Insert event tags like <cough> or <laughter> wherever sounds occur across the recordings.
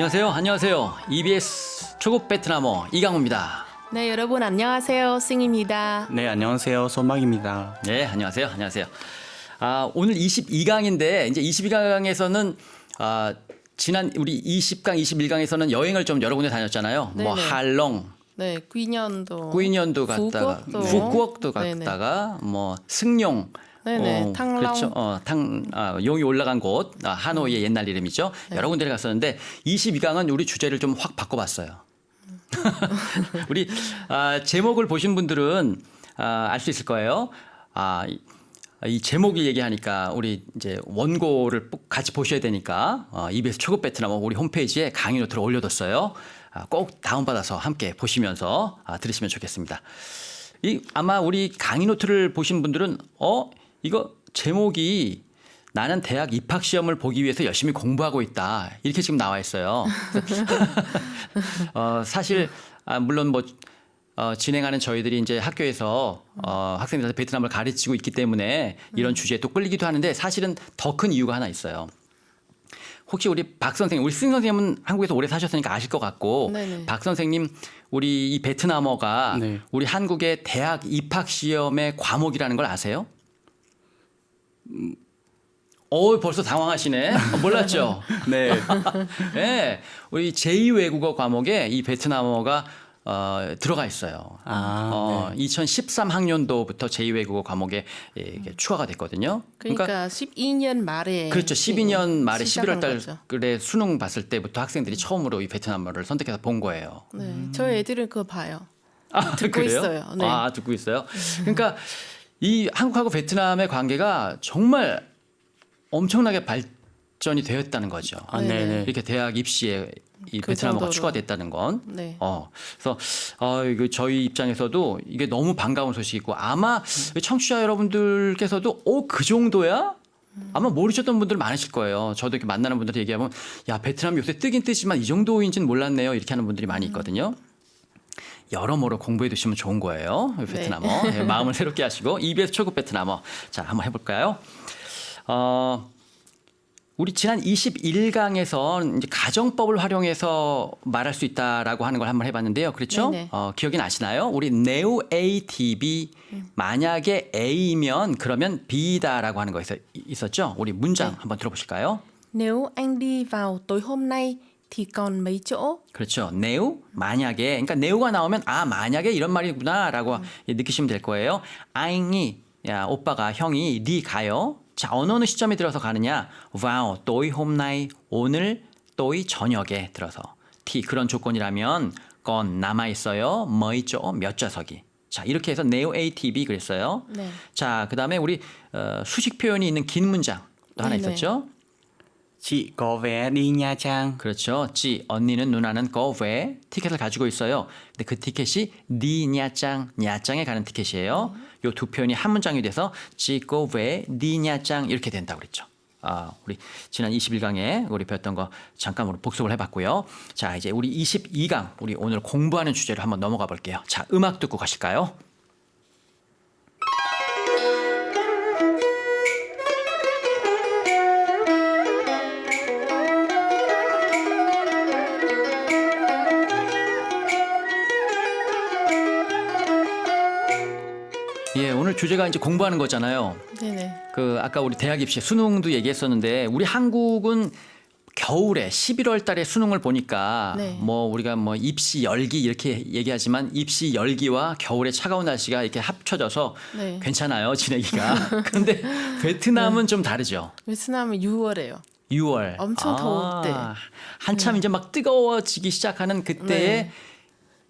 안녕하세요. 안녕하세요. EBS 초급 베트남어 이강호입니다. 네, 여러분 안녕하세요. 승입니다. 네, 안녕하세요. 손막입니다. 네, 안녕하세요. 안녕하세요. 아, 오늘 22강인데 이제 22강에서는 아, 지난 우리 20강, 21강에서는 여행을 좀 여러 군데 다녔잖아요. 뭐 네네. 할롱, 네, 귀년도. 꾸인현도 갔다가 네네. 갔다가 뭐 승룡 네네, 탕랑. 그렇죠. 어, 탕 아, 용이 올라간 곳 아, 하노이의 옛날 이름이죠. 네. 여러 군데를 갔었는데 22강은 우리 주제를 좀 확 바꿔봤어요. <laughs> 우리 아, 제목을 보신 분들은 아, 알 수 있을 거예요. 아, 이, 이 제목이 얘기하니까 우리 이제 원고를 꼭 같이 보셔야 되니까 어, EBS 초급 베트남어 우리 홈페이지에 강의 노트를 올려뒀어요. 아, 꼭 다운받아서 함께 보시면서 아, 들으시면 좋겠습니다. 이 아마 우리 강의 노트를 보신 분들은 어 이거 제목이 나는 대학 입학 시험을 보기 위해서 열심히 공부하고 있다 이렇게 지금 나와 있어요. <laughs> 어, 사실 아, 물론 뭐 어, 진행하는 저희들이 이제 학교에서 어, 학생들한테 베트남을 가르치고 있기 때문에 이런 주제에 또 끌리기도 하는데 사실은 더 큰 이유가 하나 있어요. 혹시 우리 박 선생님, 우리 승 선생님은 한국에서 오래 사셨으니까 아실 것 같고 네네. 박 선생님 우리 이 베트남어가 네. 우리 한국의 대학 입학 시험의 과목이라는 걸 아세요? 어 벌써 당황하시네. 어, 몰랐죠? <laughs> 네. <laughs> 네, 우리 제2 외국어 과목에 이 베트남어가 어, 들어가 있어요. 아, 어, 2013 학년도부터 제2 외국어 과목에 예, 이게 추가가 됐거든요. 그러니까, 12년 말에 그렇죠. 12년 말에 11월 시작한 거죠. 달에 수능 봤을 때부터 학생들이 처음으로 이 베트남어를 선택해서 본 거예요. 네, 저희 애들은 그거 봐요. 아, 듣고 그래요? 있어요. 네. 아, 듣고 있어요. 그러니까 이 한국하고 베트남의 관계가 정말 엄청나게 발전이 되었다는 거죠. 아, 네네. 네, 네. 이렇게 대학 입시에 이 그 베트남어가 정도로. 추가됐다는 건. 네. 어, 그래서 어, 이거 저희 입장에서도 이게 너무 반가운 소식이고 아마 청취자 여러분들께서도 어, 그 정도야? 아마 모르셨던 분들 많으실 거예요. 저도 이렇게 만나는 분들한테 얘기하면 야 베트남 요새 뜨긴 뜨지만 이 정도인지는 몰랐네요. 이렇게 하는 분들이 많이 있거든요. 여러모로 공부해 두시면 좋은 거예요. 베트남어. 네, 마음을 새롭게 하시고 EBS 초급 베트남어. 자, 한번 해볼까요? 어, 우리 지난 21강에서 이제 가정법을 활용해서 말할 수 있다라고 하는 걸 한번 해봤는데요. 그렇죠? 네네. 어, 기억이 나시나요? 우리 neu a t b 만약에 A면 그러면 B다라고 하는 거 있, 있었죠? 우리 문장 한번 들어보실까요? Nếu anh đi vào tối hôm nay thì còn mấy chỗ? 그렇죠. 네우 만약에 그러니까 네우가 나오면 아 만약에 이런 말이구나라고 느끼시면 될 거예요. 아잉이 야 오빠가 형이 니 가요. 자 어느 시점에 들어서 가느냐? 와우 또이 홈나이 오늘 또이 저녁에 들어서 티 그런 조건이라면 건 남아 있어요. 뭐 있죠? 몇 좌석이. 자 이렇게 해서 네오 ATB 그랬어요. 네. 자 그다음에 우리 어, 수식 표현이 있는 긴 문장 또 하나 네네. 있었죠. Đi Nha Trang. 그렇죠. 지 언니는 누나는 거왜 티켓을 가지고 있어요. 근데 그 티켓이 니 냐짱 냐짱에 가는 티켓이에요. 요 두 표현이 한 문장이 돼서 지거왜 니 냐짱 이렇게 된다고 그랬죠. 아, 우리 지난 21강에 우리 배웠던 거 잠깐 우리 복습을 해봤고요. 자, 이제 우리 22강 우리 오늘 공부하는 주제로 한번 넘어가 볼게요. 자, 음악 듣고 가실까요? 주제가 이제 공부하는 거잖아요. 네네. 그 아까 우리 대학 입시 수능도 얘기했었는데 우리 한국은 겨울에 11월 달에 수능을 보니까 네. 뭐 우리가 뭐 입시 열기 이렇게 얘기하지만 입시 열기와 겨울의 차가운 날씨가 이렇게 합쳐져서 네. 괜찮아요 지내기가 <laughs> 근데 베트남은 좀 다르죠 베트남은 6월에요. 6월 엄청 더울 때. 한참 이제 막 뜨거워지기 시작하는 그때에 네.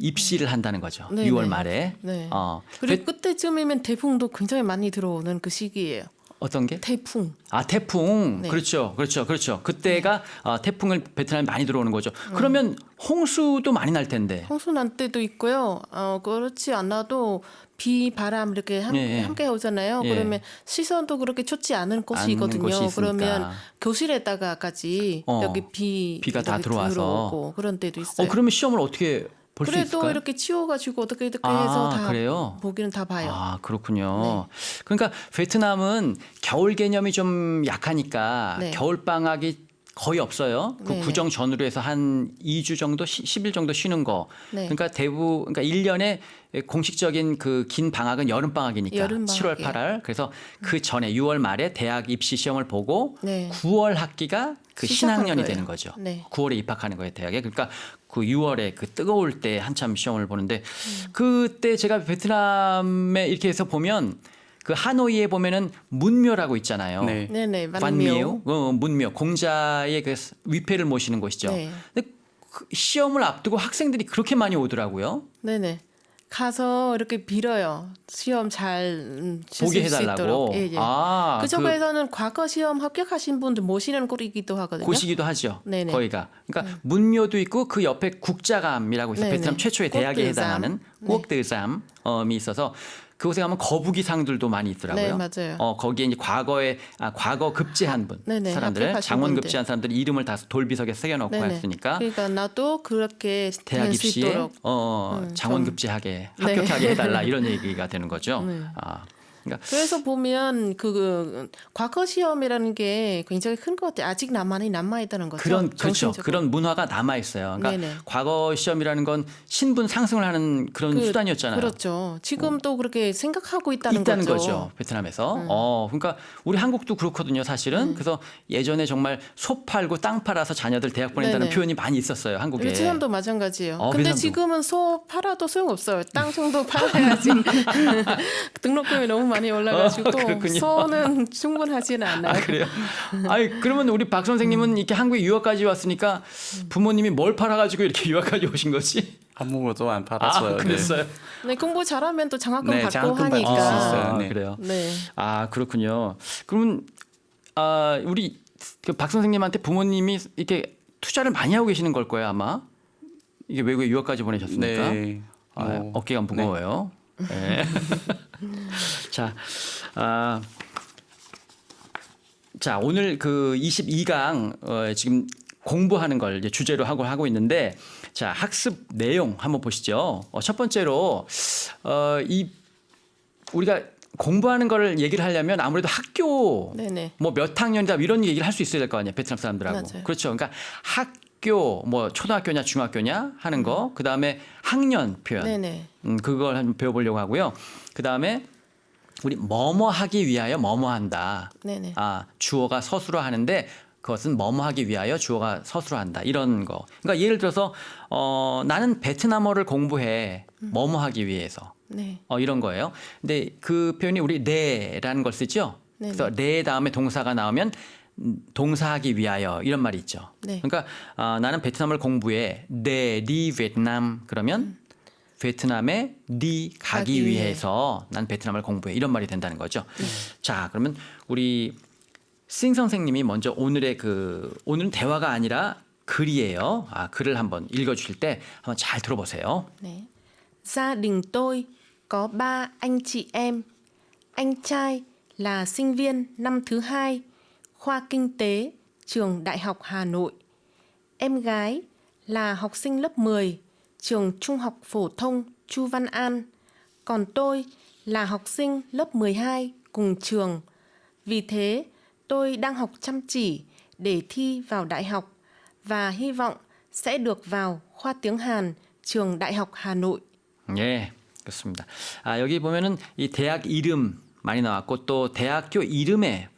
입시를 한다는 거죠 네, 6월 네. 말에 네. 어, 그리고 베- 그때쯤이면 태풍도 굉장히 많이 들어오는 그 시기예요. 어떤 게 태풍. 아 태풍 네. 그렇죠 그렇죠 그렇죠 그때가 어, 태풍을 베트남에 많이 들어오는 거죠 그러면 홍수도 많이 날 텐데 홍수 난 때도 있고요. 어 그렇지 않아도 비, 바람 이렇게 함, 예, 예. 함께 오잖아요. 예. 그러면 시선도 그렇게 좋지 않은 곳이거든요. 곳이 있으니까. 그러면 교실에다가까지 어, 여기 비 비가 다 들어와서. 들어오고 그런 때도 있어요. 어 그러면 시험을 어떻게 볼수 그래도 있을까요? 이렇게 치워가지고 어떻게 어떻게 아, 해서 다 그래요? 보기는 다 봐요. 네. 아 그렇군요. 그러니까 베트남은 겨울 개념이 좀 약하니까 네. 겨울 방학이 거의 없어요. 그 네네. 구정 전후로 해서 한 2주 정도, 10일 정도 쉬는 거. 네. 그러니까 대부 그러니까 1년에 공식적인 그 긴 방학은 여름 방학이니까 여름 7월, 방학이에요. 8월. 그래서 그 전에 6월 말에 대학 입시 시험을 보고 네. 9월 학기가 그 신학년이 거예요. 되는 거죠. 네. 9월에 입학하는 거예요, 대학에. 그러니까 그 6월에 그 뜨거울 때 한참 시험을 보는데 음. 그때 제가 베트남에 이렇게 해서 보면 그 하노이에 보면은 문묘라고 있잖아요. 네. 네네 관묘, 어, 문묘, 공자의 그 위패를 모시는 곳이죠. 네. 근데 그 시험을 앞두고 학생들이 그렇게 많이 오더라고요. 네네. 가서 이렇게 빌어요. 시험 잘 음, 보게 수 해달라고. 예, 예. 아, 그 그쪽에서는 과거 시험 합격하신 분들 모시는 꼴이기도 하거든요. 고시기도 하죠. 네네. 음. 거기가. 그러니까 문묘도 있고 그 옆에 국자감이라고 해서 네네. 베트남 최초의 대학에. 해당하는 네. 꼭드삼이 있어서 그곳에 가면 거북이상들도 많이 있더라고요. 네, 맞아요. 어 거기에 이제 과거에 아, 과거 급제한 분 네네, 사람들 장원 분들. 급제한 사람들 이름을 다 돌비석에 새겨놓고 네네. 했으니까 그러니까 나도 그렇게 대학 될수 입시에 있도록. 어, 음, 장원 좀- 급제하게 네. 합격하게 해달라 <laughs> 이런 얘기가 되는 거죠. 네. 아, 그러니까 그래서 보면 그, 그 과거 시험이라는 게 굉장히 큰 것 같아요. 아직 남만이 남아 있다는 거죠. 그런 그렇죠. 정신적으로. 그런 문화가 남아 있어요. 그러니까 네네. 과거 시험이라는 건 신분 상승을 하는 그런 그- 수단이었잖아요. 그렇죠. 지금도 그렇게 생각하고 있다는, 있다는 거죠. 베트남에서. 어, 그러니까 우리 한국도 그렇거든요, 사실은. 그래서 예전에 정말 소 팔고 땅 팔아서 자녀들 대학 보낸다는 네네. 표현이 많이 있었어요, 한국에. 베트남도 마찬가지예요. 어, 근데 베트남도. 지금은 소 팔아도 소용없어요. 땅 정도 팔아야지. <laughs> <laughs> 등록금이 너무 많이 올라가지고 어. 소는 충분하지는 않아요. 아, 그래요? 아니, 그러면 우리 박 선생님은 이렇게 한국에 유학까지 왔으니까 부모님이 뭘 팔아가지고 이렇게 <laughs> 유학까지 오신 거지? 아무것도 안 아, 팔았어요. 네. 그랬어요. 네, 공부 잘하면 또 장학금 네, 받고 장학금 받을 수 하니까. 있어요. 아, 네. 그래요. 네. 아 그렇군요. 그러면 아 우리 그 박 선생님한테 부모님이 이렇게 투자를 많이 하고 계시는 걸 거예요 아마 이게 외국에 유학까지 보내셨으니까 네. 아, 뭐, 어깨가 무거워요. 네. <laughs> 자, 아, 자 오늘 그 22강 어, 지금 공부하는 걸 이제 주제로 하고 하고 있는데 자 학습 내용 한번 보시죠. 어, 첫 번째로 어, 이 우리가 공부하는 거를 얘기를 하려면 아무래도 학교 네네. 뭐 몇 학년이다 이런 얘기를 할 수 있어야 될 거 아니에요 베트남 사람들하고 맞아요. 그렇죠 그러니까 학 교 뭐 초등학교냐 중학교냐 하는 거 그다음에 학년 표현 네네. 음, 그걸 한번 배워보려고 하고요 그다음에 우리 뭐뭐 하기 위하여 뭐뭐 한다 네네. 아 주어가 서술어 하는데 그것은 뭐뭐 하기 위하여 주어가 서술어 한다 이런 거 그러니까 예를 들어서 어 나는 베트남어를 공부해 뭐뭐 하기 위해서 네. 어, 이런 거예요. 근데 그 표현이 우리 네라는 걸 쓰죠. 네네. 그래서 네 다음에 동사가 나오면 음, 동사하기 위하여 이런 말이 있죠. 네. 그러니까 아, 나는 베트남을 공부해 네, 리 베트남 그러면 베트남에 니 가기 가기 위해. 위해서 난 베트남을 공부해 이런 말이 된다는 거죠. 자, 그러면 우리 싱 선생님이 먼저 오늘의 그 오늘은 대화가 아니라 글이에요. 아, 글을 한번 읽어 주실 때 한번 잘 들어보세요. 네. Gia đình tôi có ba anh chị em. Anh trai là sinh viên năm thứ hai, khoa kinh tế, trường Đại học Hà Nội. Em gái là học sinh lớp 10, trường Trung học phổ thông Chu Văn An. Còn tôi là học sinh lớp 12 cùng trường. Vì thế, tôi đang học chăm chỉ để thi vào đại học và hy vọng sẽ được vào khoa tiếng Hàn trường Đại học Hà Nội. 예, 그렇습니다. 아, 여기 보면은 이 대학 이름 많이 나왔고 또 대학교 이름에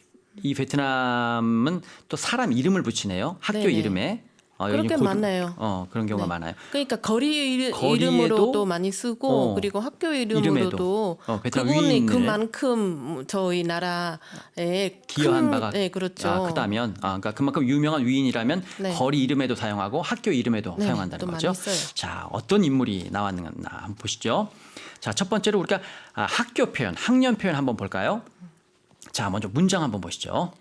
이 베트남은 또 사람 이름을 붙이네요. 학교 네네. 이름에. 어, 그렇게 고등- 많아요. 어, 그런 경우가 네. 많아요. 그러니까 거리 이르, 거리에도- 이름으로도 많이 쓰고 어, 그리고 학교 이름에도. 이름으로도 어, 베트남 그분이. 그만큼 저희 나라에 기여한 큰- 바가 네 그렇죠. 아, 크다면 아, 그러니까 그만큼 유명한 위인이라면 네. 거리 이름에도 사용하고 학교 이름에도 네, 사용한다는 또 거죠. 많이 써요. 자, 어떤 인물이 나왔나 한번 보시죠. 자, 첫 번째로 우리가 아, 학교 표현, 학년 표현 한번 볼까요? 자, 먼저 문장 한번 보시죠.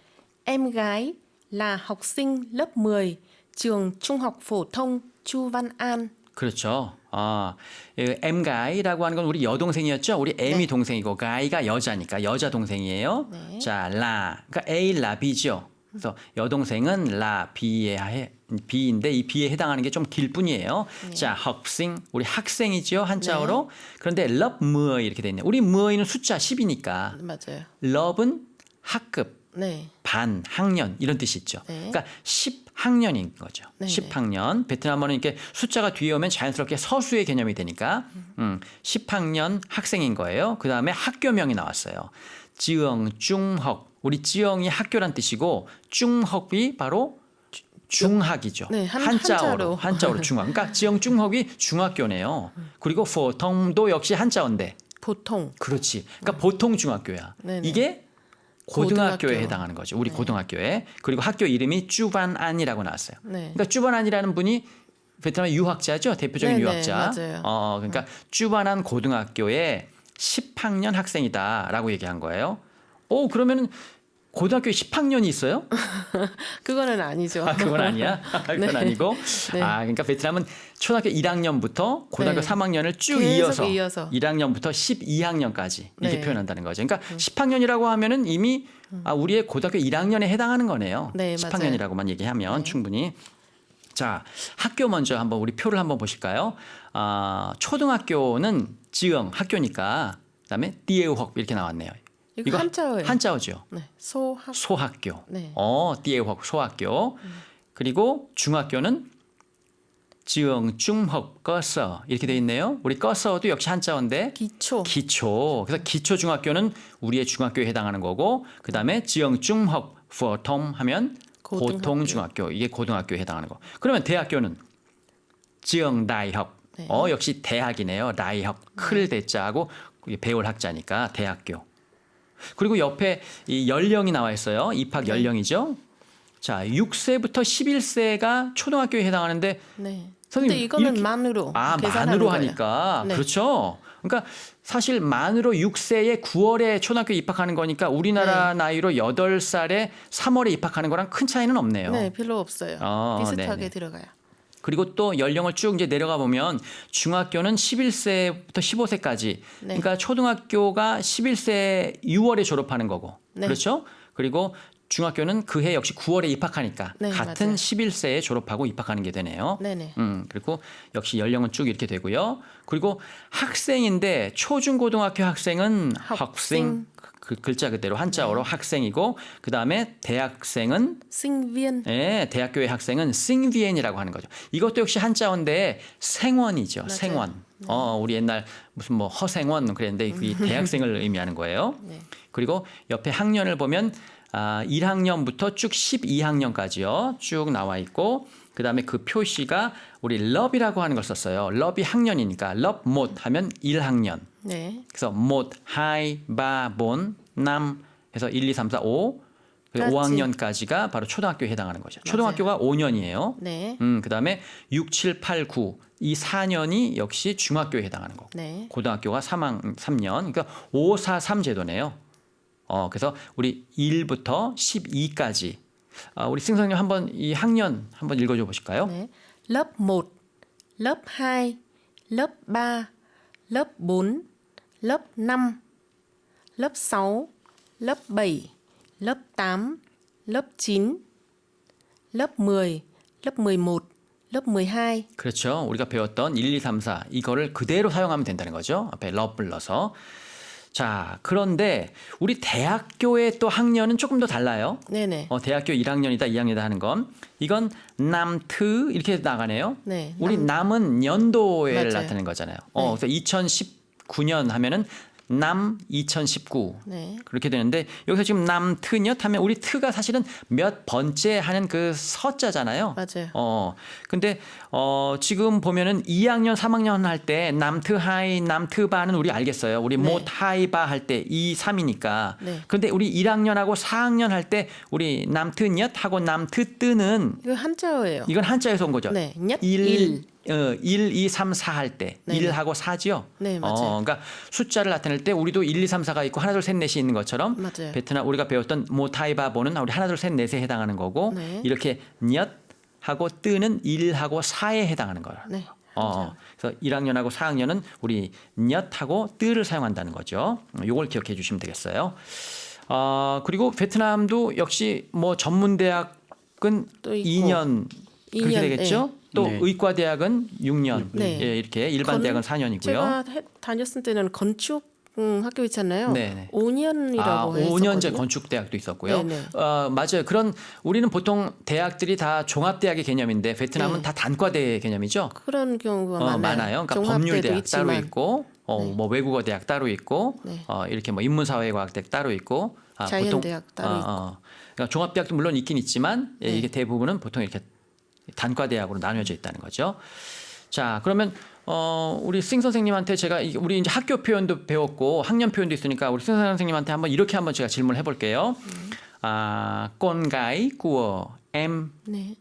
Em gái là học sinh lớp 10 trường Trung học phổ thông Chu Văn An. 그렇죠. 아, 이 M가이라고 하는 건 우리 여동생이었죠. 우리 M이 동생이고 가이가 여자니까 여자 동생이에요. 네. 자, 라. 그러니까 A, 라, B죠. 그래서 여동생은 라, B에 해, B인데 이 B에 해당하는 게 좀 길 뿐이에요. 자, 학생. 우리 학생이죠. 한자어로. 그런데 love 뭐 이렇게 돼 있네. 우리 뭐이는 숫자 10이니까 맞아요. love은 학급 네. 반, 학년 이런 뜻이 있죠. 네. 그러니까 10 10학년인 거죠. 네네. 10학년. 베트남어는 이렇게 숫자가 뒤에 오면 자연스럽게 서수의 개념이 되니까 음, 10학년 학생인 거예요. 그 다음에 학교명이 나왔어요. 지영, 중학. 우리 지영이 학교란 뜻이고 중학이 바로 중학이죠. 네, 한- 한자로. 한자어로 중학. 그러니까 <laughs> 지영 중학이 중학교네요. 그리고 포통도 역시 한자어인데 보통. 그렇지. 그러니까 보통 중학교야. 네네. 이게 고등학교에 고등학교. 해당하는 거죠. 우리 고등학교에. 그리고 학교 이름이 쭈반안이라고 나왔어요. 네. 그러니까 쭈반안이라는 분이 베트남의 유학자죠. 대표적인 네네, 유학자. 맞아요. 어, 그러니까 쭈반안 고등학교에 10학년 학생이다라고 얘기한 거예요. 오, 그러면은 고등학교에 10학년이 있어요? <laughs> 그거는 아니죠. 아, 그건 아니야. <laughs> 그건 네. 아니고. 네. 아, 그러니까 베트남은 초등학교 1학년부터 고등학교 네. 3학년을 쭉 이어서, 이어서. 1학년부터 12학년까지 이렇게 네. 표현한다는 거죠. 그러니까 10학년이라고 하면은 이미 아, 우리의 고등학교 1학년에 해당하는 거네요. 네, 10학년이라고만 얘기하면 충분히. 자, 학교 먼저 한번 우리 표를 한번 보실까요? 아, 초등학교는 지영 학교니까 그다음에 띠에우학 이렇게 나왔네요. 이거 한자어예요. 한자어죠. 네. 소학. 소학교. 네. 어, 띠에학 소학교. 그리고 중학교는 지영 중học 꺼서 이렇게 돼 있네요. 우리 꺼서도 역시 한자어인데 기초. 기초. 그래서 기초 중학교는 우리의 중학교에 해당하는 거고 그다음에 지영 중학 포통 하면 고등학교. 고통 중학교. 이게 고등학교에 해당하는 거. 그러면 대학교는 지영 다이학. 네. 어, 역시 대학이네요. 다이학. 클 대자하고 이게 배울 학자니까 대학교. 그리고 옆에 이 연령이 나와 있어요. 입학 네. 연령이죠. 자, 6세부터 11세가 초등학교에 해당하는데 네. 선생님, 근데 이거는 이렇게- 만으로 아, 계산하는 만으로 거예요. 하니까. 네. 그렇죠. 그러니까 사실 만으로 6세에 9월에 초등학교 입학하는 거니까 우리나라 나이로 8살에 3월에 입학하는 거랑 큰 차이는 없네요. 네, 별로 없어요. 어, 비슷하게 네네. 들어가요. 그리고 또 연령을 쭉 이제 내려가 보면 중학교는 11세부터 15세까지. 네. 그러니까 초등학교가 11세 6월에 졸업하는 거고. 네. 그렇죠? 그리고 중학교는 그 해 역시 9월에 입학하니까 네, 같은 맞아요. 11세에 졸업하고 입학하는 게 되네요. 네네. 음, 그리고 역시 연령은 쭉 이렇게 되고요. 그리고 학생인데 초중고등학교 학생은 학생, 학생. 그 글자 그대로 한자어로 학생이고 그 다음에 대학생은 sinh viên. 예, 대학교의 학생은 싱비엔이라고 하는 거죠. 이것도 역시 한자어인데 생원이죠. 맞아요. 생원. 어, 우리 옛날 무슨 뭐 허생원 그랬는데 그게 <laughs> 대학생을 의미하는 거예요. 네. 그리고 옆에 학년을 보면 아, 1학년부터 쭉 12학년까지요. 쭉 나와 있고 그 다음에 그 표시가 우리 럽이라고 하는 걸 썼어요. 럽이 학년이니까 럽못 하면 1학년. 네. 그래서 못, 하이, 바, 본, 남 해서 1, 2, 3, 4, 5. 까지. 5학년까지가 바로 초등학교에 해당하는 거죠. 초등학교가 5년이에요. 네. 음, 그다음에 6, 7, 8, 9. 이 4년이 역시 중학교에 해당하는 거고. 네. 고등학교가 3학 3년. 그러니까 5, 4, 3 제도네요. 어, 그래서 우리 1부터 12까지. 아, 우리 승성님 한번 이 학년 한번 읽어 줘 보실까요? 네. lớp 1, lớp 2, lớp 3, lớp 4, lớp 5, lớp 6, lớp 7, lớp 8, lớp 9, lớp 10, lớp 11, lớp 12. 그렇죠. 우리가 배웠던 1, 2, 3, 4 이거를 그대로 사용하면 된다는 거죠. 앞에 럽을 넣어서. 자, 그런데 우리 대학교의 또 학년은 조금 더 달라요. 네네. 어, 대학교 1학년이다, 2학년이다 하는 건 이건 남트 이렇게 나가네요. 네. 우리 남 은 연도를 맞아요. 나타내는 거잖아요. 어, 네. 그래서 2019년 하면은 남 2019. 네. 그렇게 되는데 여기서 지금 남트녀 하면 우리 트가 사실은 몇 번째 하는 그 서자잖아요. 맞아요. 어. 근데 어 지금 보면은 2학년, 3학년 할 때 남트 하이, 남트 바는 우리 알겠어요. 우리 네. 못 하이 바 할 때 2, 3이니까. 네. 근데 우리 1학년하고 4학년 할 때 우리 남트 녀 하고 남트 뜨는 이거 한자어예요. 이건 한자에서 온 거죠. 네. nhất, 1, 일. 어, 1, 2, 3, 4 할 때 네. 1하고 4죠. 네, 맞아요. 어, 그러니까 숫자를 나타낼 때 우리도 1, 2, 3, 4가 있고 하나 둘 셋 넷이 있는 것처럼 맞아요. 베트남 우리가 배웠던 모타이바보는 우리 하나 둘 셋 넷에 해당하는 거고 네. 이렇게 엿 하고 뜨는 1하고 4에 해당하는 거예요. 네. 어, 그래서 1학년하고 4학년은 우리 엿하고 뜨를 사용한다는 거죠. 요걸 기억해 주시면 되겠어요. 어, 그리고 베트남도 역시 뭐 전문 대학은 또 있고. 2년 그렇게 2년, 되겠죠? 또 네. 의과 대학은 6년. 네. 예, 이렇게 일반 건- 대학은 4년이고요. 제가 해- 다녔을 때는 건축 음, 학교 있잖아요. 네네. 5년이라고 아, 했었거든요. 5년제 건축대학도 있었고요. 네네. 어, 맞아요. 그런 우리는 보통 대학들이 다 종합대학의 개념인데 베트남은 네. 다 단과대 개념이죠. 그런 경우가 어, 많아요. 많아요. 그러니까 법률대학 있지만. 따로 있고, 어, 네. 뭐 외국어 대학 따로 있고, 네. 어, 이렇게 뭐 인문사회과학대 따로 있고, 아, 자연대학 따로 어, 있고. 어. 그러니까 종합대학도 물론 있긴 있지만 예, 네. 이게 대부분은 보통 이렇게 단과대학으로 나뉘어져 있다는 거죠. 자, 그러면 어, 우리 싱 선생님한테 제가 이- 우리 이제 학교 표현도 배웠고 학년 표현도 있으니까 우리 싱 선생님한테 한번 이렇게 한번 제가 질문을 해볼게요. 아, con gái của em 네.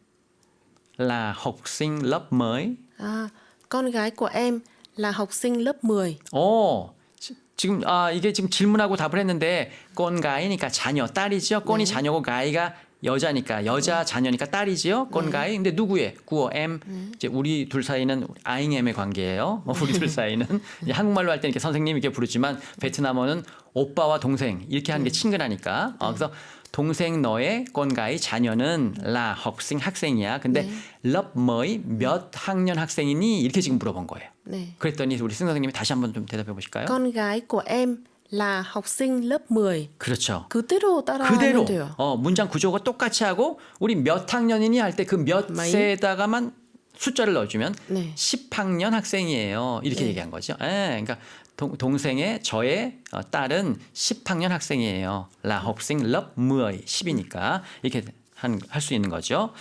là học sinh lớp mới. 아, con gái của em là học sinh lớp 10. 어, 지- 지금 아 이게 지금 질문하고 답을 했는데 con gái,니까 자녀, 딸이죠. con이 자녀고 gai가 여자니까 여자 자녀니까 딸이지요. con gái. 근데 누구의? 구어 em. 이제 우리 둘 사이는 아잉엠의 관계예요. 어, 우리 둘 <laughs> 사이는 이제 한국말로 할 때 이렇게 선생님 이렇게 부르지만 베트남어는 오빠와 동생 이렇게 하는 게 친근하니까. 어, 그래서 동생 너의 건가의 자녀는 라 학생 학생이야. 근데 lớp mới 몇 학년 학생이니 이렇게 지금 물어본 거예요. 네. 그랬더니 우리 승 선생님이 다시 한번 좀 대답해 보실까요? Con gái của em là học sinh lớp 10. 그렇죠. 그대로 따라하면 그대로 돼요. 어, 문장 구조가 똑같이 하고 우리 몇 학년이니 할 때그 마이? 몇에다가만 숫자를 넣어주면 네. 10학년 학생이에요. 이렇게 네. 얘기한 거죠. 예, 그러니까 동, 동생의 저의 어, 딸은 10학년 학생이에요. 라 학생 lớp 10 10이니까 이렇게 할 수 있는 거죠.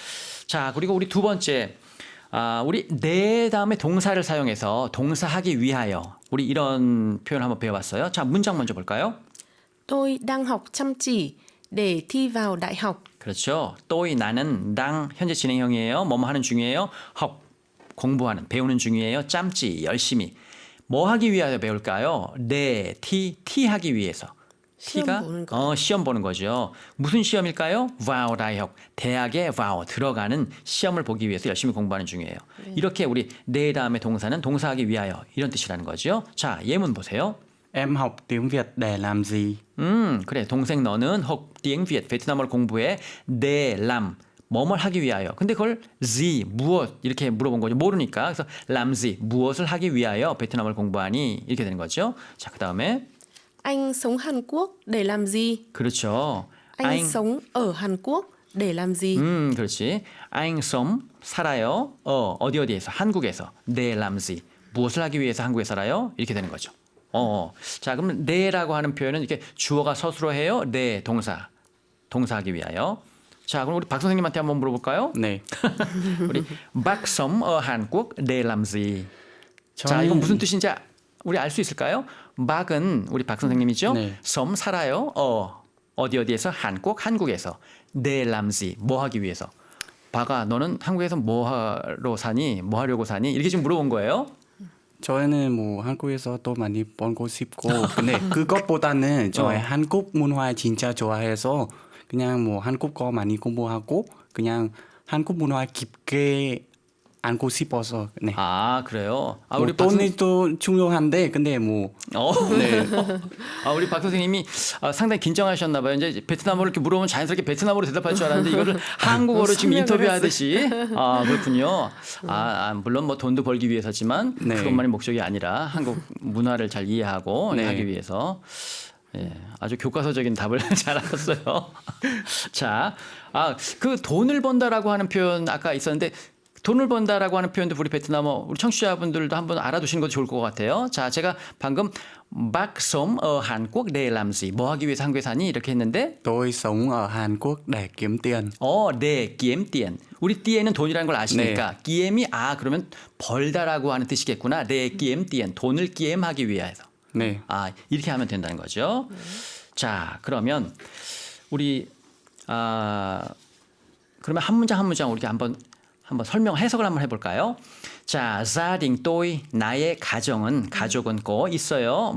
자 그리고 우리 두 번째 아, 우리 내 다음에 동사를 사용해서 동사하기 위하여 우리 이런 표현 한번 배워봤어요. 자 문장 먼저 볼까요? Tôi đang học chăm chỉ để thi vào đại học. 그렇죠. 또이 나는 당 현재 진행형이에요. 뭐뭐 하는 중이에요. học 공부하는 배우는 중이에요. 짬찌 열심히 뭐 하기 위하여 배울까요? 네, 티, 티 하기 위해서. 티가 보는 거. 어, 시험 보는 거죠. 무슨 시험일까요? đại học. 대학에 vào 들어가는 시험을 보기 위해서 열심히 공부하는 중이에요. 이렇게 우리 네 다음에 동사는 동사하기 위하여 이런 뜻이라는 거죠. 자, 예문 보세요. Em học tiếng Việt để làm gì? 음, 그래. 동생 너는 học tiếng Việt 베트남어를 공부해 để làm 뭐뭘 하기 위하여. 근데 그걸 gì 무엇 이렇게 물어본 거죠. 모르니까. 그래서 làm gì 무엇을 하기 위하여 베트남어를 공부하니 이렇게 되는 거죠. 자, 그 다음에 Anh sống Hàn Quốc để làm gì? 그렇죠. Anh, anh sống ở Hàn Quốc để làm gì? 음, 그렇지. anh sống 살아요. 어, 어디 어디에서 한국에서 để làm gì 무엇을 하기 위해서 한국에 살아요? 이렇게 되는 거죠. 어. 자, 그러면 네라고 하는 표현은 이렇게 주어가 서술어 해요. 네, 동사. 동사하기 위하여. 자, 그럼 우리 박 선생님한테 한번 물어볼까요? 네. <laughs> 우리 Hàn Quốc để làm gì? 자, 이건 무슨 뜻인지 아- 우리 알 수 있을까요? 박은 우리 박 선생님이죠. 네. 섬 살아요. 어 어디 어디에서 한국 한국에서 làm gì 뭐 하기 위해서. 박아 너는 한국에서 뭐 하러 사니? 뭐 하려고 사니? 이렇게 지금 물어본 거예요. 저는 뭐 한국에서 또 많이 벌고 싶고 근데 그것보다는 저 <laughs> 어. 한국 문화 진짜 좋아해서 그냥 뭐 한국어 많이 공부하고 그냥 한국 문화 깊게 알고 싶어서 네. 아 그래요. 아뭐 우리 박 선- 돈이 또 중요한데 근데 뭐 어, 네. 아, 우리 박 선생님이 아, 상당히 긴장하셨나 봐요. 이제 베트남어를 이렇게 물어보면 자연스럽게 베트남어로 대답할 줄 알았는데 이거를 <laughs> 한국어로 지금 설명을 인터뷰하듯이. 아, 그렇군요. <laughs> 아, 아, 물론 뭐 돈도 벌기 위해서지만 네. 그것만이 목적이 아니라 한국 문화를 잘 이해하고 네. 하기 위해서. 예, 아주 교과서적인 답을 <laughs> 잘 알았어요. 자, 아, 그 돈을 번다라고 하는 표현 아까 있었는데 돈을 번다라고 하는 표현도 우리 베트남어 우리 청취자분들도 한번 알아두시는 것도 좋을 것 같아요. 자, 제가 방금 bác sống ở Hàn Quốc để làm gì? 뭐 하기 위해서 한국에 사니? 이렇게 했는데 tôi sống ở Hàn Quốc để kiếm tiền. 어, 네, kiếm tiền. 우리 띠에는 돈이라는 걸 아시니까 끼엠이 아 그러면 벌다라고 하는 뜻이겠구나. 네, tiền. 돈을 끼엠하기 위해서. 네. 아 이렇게 하면 된다는 거죠. 자 그러면 우리 아 그러면 한 문장 한 문장 우리 한번 한번 설명 해석을 한번 해볼까요? 자, đình tôi 나의 가정은 가족은 거 있어요.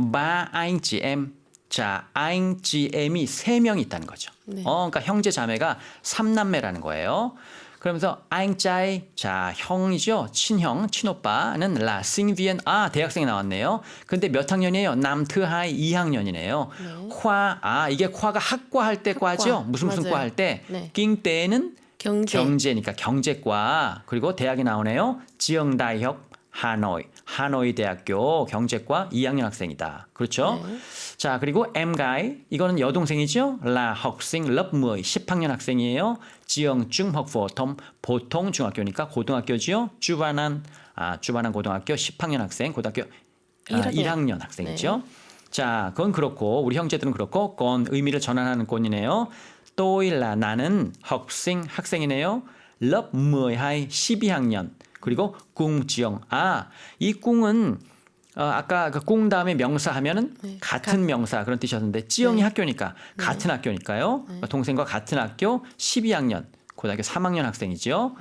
chị em. 자, anh chị em이 세 명이 있다는 거죠. 네. 어, 그러니까 형제 자매가 삼남매라는 거예요. 그러면서 trai 자 형이죠 친형 친오빠는 라 sinh 아 대학생이 나왔네요. 근데 몇 학년이에요? 남트하이 2학년이네요. 과, 아 이게 과가 학과 할 때 과죠? 무슨 무슨 맞아요. 과할 때? 네. 낑때는 경제. 경제니까 경제과 그리고 대학이 나오네요. 지영다이혁 하노이 하노이 대학교 경제과 2학년 학생이다. 그렇죠? 자, 그리고 gái 이거는 여동생이죠? sinh lớp 10 10학년 학생이에요. 지영 중học phổ thông 보통 중학교니까 고등학교지요. 주반한 아, 주반한 고등학교 10학년 학생, 고등학교 아, 1학년. 1학년 학생이죠. 자, 그건 그렇고 우리 형제들은 그렇고 건 의미를 전환하는 꼰이네요. Là 나는 sinh 학생이네요. lớp 12 12학년. 그리고 궁지영. 아, 이 궁은 어, 아까 그궁 다음에 명사 하면은 네, 같은 명사 그런 뜻이었는데 지영이 학교니까 같은 학교니까요. 동생과 같은 학교 12학년. 고등학교 3학년 학생이죠.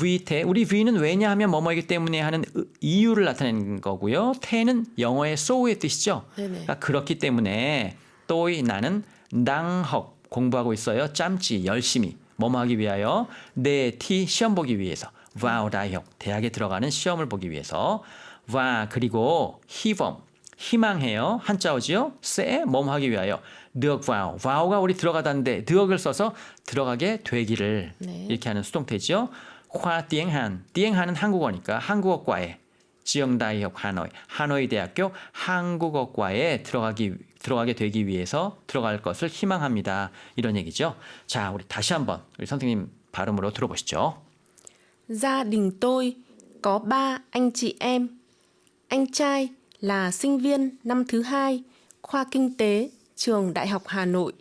위태 우리 위는 왜냐 하면 뭐뭐이기 때문에 하는 의- 이유를 나타내는 거고요. 태는 영어의 so의 뜻이죠. 네 네. 그러니까 그렇기 때문에 또이 나는 낭학 공부하고 있어요. 짬찌 열심히 뭐뭐 하기 위하여 내 티 시험 보기 위해서. 와우 다이học 대학에 들어가는 시험을 보기 위해서. 와 그리고 희범. 희망해요. 한자어지요? 세 뭐뭐 하기 위하여. được vào vao가 우리 들어가다는데 được 을 써서 들어가게 되기를 네. 이렇게 하는 수동태지요 화 띠행한. 띠행한은 한국어니까 한국어과에 지영다이học 하노이 하노이 대학교 한국어과에 들어가기 들어가게 되기 위해서 들어갈 것을 희망합니다. 이런 얘기죠. 자, 우리 다시 한번 우리 선생님 발음으로 들어보시죠. Gia đình tôi có ba anh chị em. Anh trai là sinh viên năm thứ hai, khoa kinh tế, trường Đại học Hà Nội.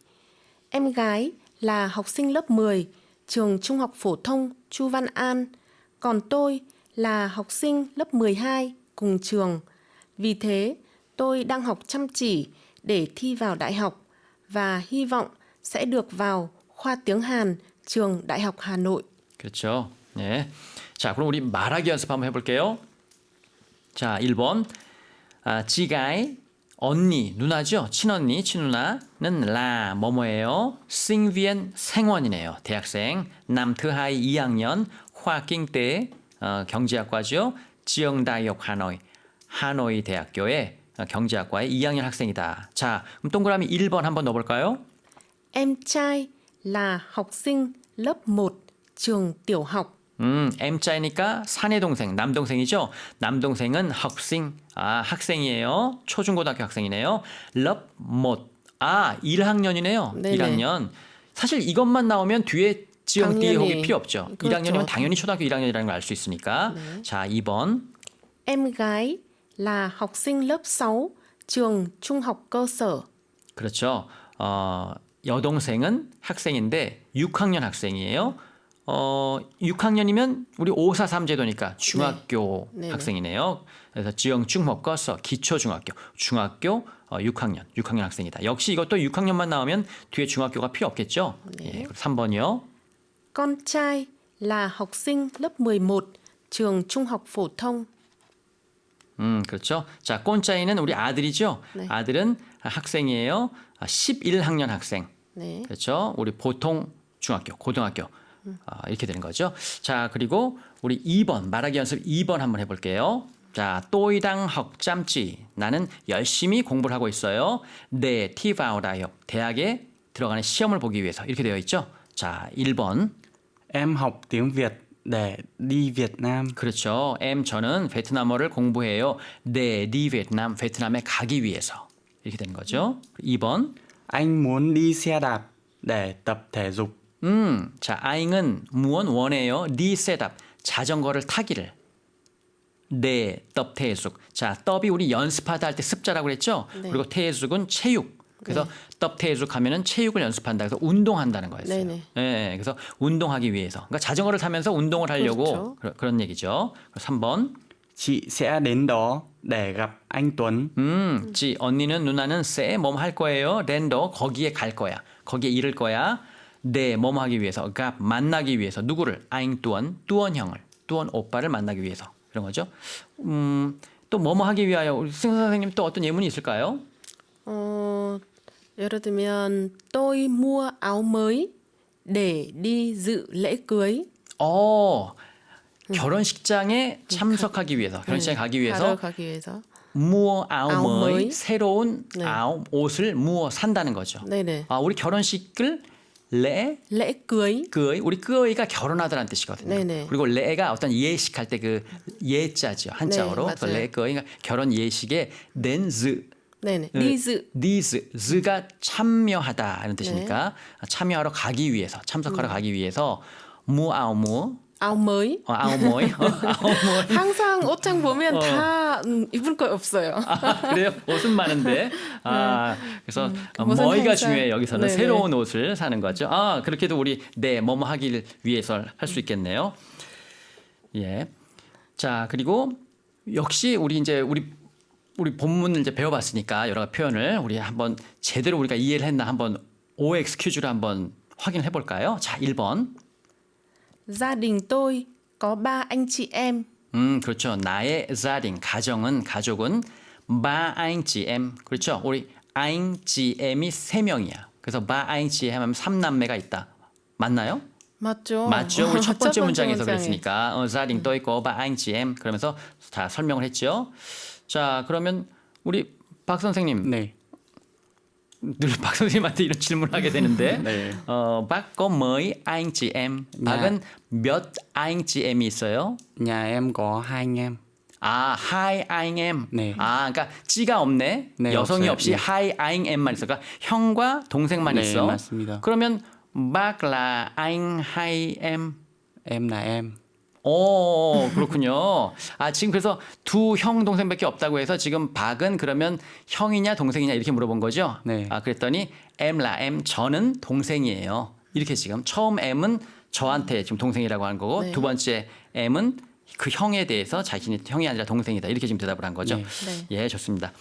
Em gái là học sinh lớp 10, trường Trung học phổ thông Chu Văn An. Còn tôi là học sinh lớp 12 cùng trường. Vì thế, tôi đang học chăm chỉ để thi vào đại học và hy vọng sẽ được vào khoa tiếng Hàn, trường Đại học Hà Nội. 그렇죠. 네. 자, 그럼 우리 말하기 연습 한번 해볼게요. 자, 1번. 아, 지가이 언니, 누나죠? 친언니, 친누나는 라 뭐뭐예요? 싱비엔 생원이네요. 대학생. 남트하이 2학년 화킹대 어, 경제학과죠. 지영다이역 하노이 하노이 대학교의 어, 경제학과의 2학년 학생이다. 자, 그럼 동그라미 1번 한번 넣어볼까요? Em trai là học sinh lớp 1 trường tiểu học. 음, M자이니까 사내 동생, 남동생이죠. 남동생은 학생, 아 학생이에요. 초중고등학교 학생이네요. 럽 못, 아 1학년이네요. 네네. 1학년. 사실 이것만 나오면 뒤에 지영 당연히. 혹이 필요 없죠. 그렇죠. 1학년이면 당연히 초등학교 1학년이라는 걸 알 수 있으니까. 자 2번. Em gái là học sinh lớp 6 trường trung học cơ sở. 그렇죠. 어, 여동생은 학생인데 6학년 학생이에요. 어, 6학년이면 우리 543 제도니까 중학교 네. 네네. 학생이네요. 그래서 중học 꺼서 기초 중학교, 중학교 어, 6학년, 6학년 학생이다. 역시 이것도 6학년만 나오면 뒤에 중학교가 필요 없겠죠. 예, 3번이요. Con trai là học sinh lớp 11 trường trung học phổ thông. 음, 그렇죠. 자, 꼰짜이는 우리 아들이죠. 네. 아들은 학생이에요. 아, 11학년 학생. 네. 그렇죠. 우리 보통 중학교, 고등학교 아, 이렇게 되는 거죠. 자 그리고 우리 2번 말하기 연습 2번 한번 해 볼게요. 자 또이당 헉짬찌 나는 열심히 공부를 하고 있어요. 네 티바오다역 대학에 들어가는 시험을 보기 위해서 이렇게 되어 있죠. 자 1번 Em học tiếng Việt đi Việt Nam. 그렇죠. M 저는 베트남어를 공부해요. 네, 디 베트남 베트남에 가기 위해서 이렇게 되는 거죠. 2번 Anh muốn đi xe đạp để tập thể dục. 음, 자, 아잉은 무언 원해요? 니 셋업 자전거를 타기를. 네, 떡 태숙. 자, 떡이 우리 연습하다 할 때 습자라고 그랬죠? 네. 그리고 태숙은 체육. 그래서 떡 태숙 하면은 체육을 연습한다. 그래서 운동한다는 거였어요. 네네. 예, 그래서 운동하기 위해서. 그러니까 자전거를 타면서 운동을 하려고 그렇죠. 그런 얘기죠. 3번. Chị sẽ đến đó để gặp anh Tuấn. 음, 지 언니는 누나는 쎄 뭐뭐 할 거예요. 랜더 거기에 갈 거야. 거기에 이를 거야. 네, 뭐뭐 하기 위해서. 가 만나기 위해서 누구를? 아잉 뚜원, 뚜원 형을, 뚜원 오빠를 만나기 위해서. 이런 거죠. 음, 또 뭐뭐 하기 위하여 우리 승 선생님 또 어떤 예문이 있을까요? Ờ, 예를 들면 tôi mua áo mới để đi dự lễ cưới. 어, 결혼식장에 참석하기 위해서, 결혼식장에 가기 위해서 가러 가기 위해서. 무어 아우 아우머의. 새로운 네. 아우 옷을 무어 산다는 거죠. 네네. 아, 우리 결혼식을 레 lễ cưới 끄이 우리 끄이가 결혼하다라는 뜻이거든요. 네네. 그리고 레가 어떤 예식할 때 그 예자죠 한자어로 네, 그 맞아요. 레 끄이가 결혼 예식에 낸즈 네네 đi dự 니즈 즈가 참여하다 이런 네. 뜻이니까 참여하러 가기 위해서 참석하러 가기 위해서 무아우무 áo mới 어, 아우모이 <laughs> 어, 아우모이 항상 옷장 보면 다 음, 입을 거 없어요. 아, 그래요? <laughs> 옷은 많은데. 아, 그래서 어, 무슨 뭐이가 행사? 중요해 여기서는 네네. 새로운 옷을 사는 거죠. 아, 그렇게도 우리 네, 뭐뭐 하길 위해서 할 수 있겠네요. 예. 자, 그리고 역시 우리 이제 우리 우리 본문을 이제 배워봤으니까 여러 가지 표현을 우리 한번 제대로 우리가 이해를 했나 한번 OX 퀴즈를 한번 확인해 볼까요? 자, 1번. Gia đình tôi có ba anh chị em. 음, 그렇죠. 나의 자딩 가정은 가족은 바 아잉 지엠 그렇죠. 우리 아잉 지엠이 세 명이야. 그래서 바 아잉 지엠 하면 삼남매가 있다. 맞나요? 맞죠? 맞죠. 우리 첫 번째 <laughs> 문장에서 문장에. 그랬으니까 어, 자딩 또 있고 바 아잉 지엠 그러면서 다 설명을 했죠. 자, 그러면 우리 박 선생님 네. 늘 박 선생님한테 이런 질문을 하게 되는데 <laughs> 네. 어, 박có mấy anh chị em? 박은 몇 anh chị em이 있어요? Nhà em có hai anh em. 아, 하이 아잉엠. 네. 아, 그러니까 찌가 없네. 네, 여성이 없어요. 없이 네. 하이 아잉엠만 있어. 그러니까 형과 동생만 네, 있어. 맞습니다. 그러면 박라 아잉 하이 엠. Em là em. 오, 그렇군요. 아, 지금 그래서 두 형 동생밖에 없다고 해서 지금 박은 그러면 형이냐 동생이냐 이렇게 물어본 거죠? 네. 아, 그랬더니 엠라 엠 저는 동생이에요. 이렇게 지금 처음 M은 저한테 지금 동생이라고 하는 거고 네. 두 번째 M은 그 형에 대해서 자신이 형이 아니라 동생이다. 이렇게 지금 대답을 한 거죠. 네. 네. 예, 좋습니다.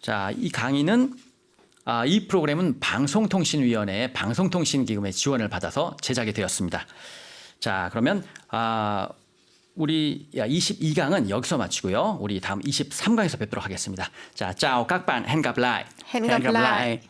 자, 이 강의는 아, 이 프로그램은 방송통신위원회 방송통신기금의 지원을 받아서 제작이 되었습니다. 자, 그러면 아, 우리 22강은 여기서 마치고요. 우리 다음 23강에서 뵙도록 하겠습니다. 자, 짜오. Hẹn gặp lại.